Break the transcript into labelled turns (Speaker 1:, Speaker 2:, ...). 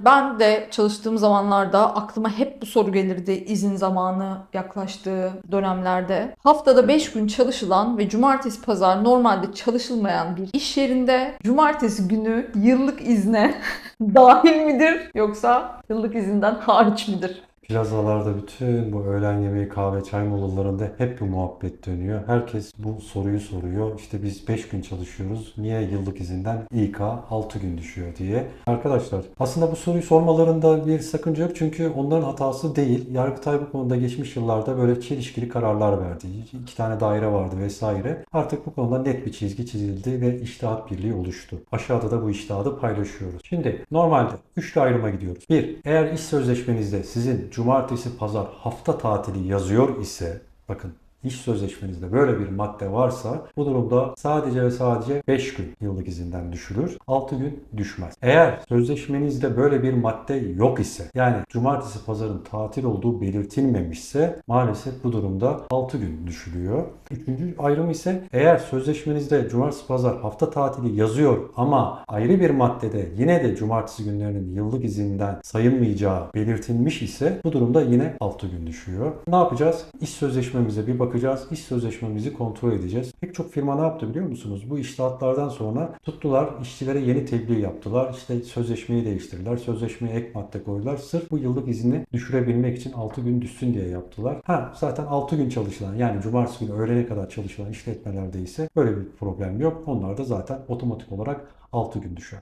Speaker 1: Ben de çalıştığım zamanlarda aklıma hep bu soru gelirdi izin zamanı yaklaştığı dönemlerde. Haftada 5 gün çalışılan ve cumartesi pazar normalde çalışılmayan bir iş yerinde cumartesi günü yıllık izne dahil midir yoksa yıllık izinden hariç midir?
Speaker 2: Plazalarda bütün bu öğlen yemeği, kahve, çay molalarında hep bu muhabbet dönüyor. Herkes bu soruyu soruyor. İşte biz 5 gün çalışıyoruz. Niye yıllık izinden İK 6 gün düşüyor diye. Arkadaşlar aslında bu soruyu sormalarında bir sakınca yok. Çünkü onların hatası değil. Yargıtay bu konuda geçmiş yıllarda böyle çelişkili kararlar verdi. İki tane daire vardı vesaire. Artık bu konuda net bir çizgi çizildi ve iştihat birliği oluştu. Aşağıda da bu iştihadı paylaşıyoruz. Şimdi normalde 3 ayrıma gidiyoruz. 1. Eğer iş sözleşmenizde sizin cumartesi pazar hafta tatili yazıyor ise bakın iş sözleşmenizde böyle bir madde varsa bu durumda sadece ve sadece 5 gün yıllık izinden düşülür. 6 gün düşmez. Eğer sözleşmenizde böyle bir madde yok ise yani cumartesi pazarın tatil olduğu belirtilmemişse maalesef bu durumda 6 gün düşülüyor. Üçüncü ayrım ise eğer sözleşmenizde cumartesi pazar hafta tatili yazıyor ama ayrı bir maddede yine de cumartesi günlerinin yıllık izinden sayılmayacağı belirtilmiş ise bu durumda yine 6 gün düşüyor. Ne yapacağız? İş sözleşmemize bir bakacağız. İş sözleşmemizi kontrol edeceğiz. Pek çok firma ne yaptı biliyor musunuz? Bu iştahatlardan sonra tuttular işçilere yeni tebliğ yaptılar. İşte sözleşmeyi değiştirdiler. Sözleşmeye ek madde koydular. Sırf bu yıllık izni düşürebilmek için 6 gün düşsün diye yaptılar. Ha zaten 6 gün çalışılan yani cumartesi günü öğlene kadar çalışılan işletmelerde ise böyle bir problem yok. Onlar da zaten otomatik olarak 6 gün düşer.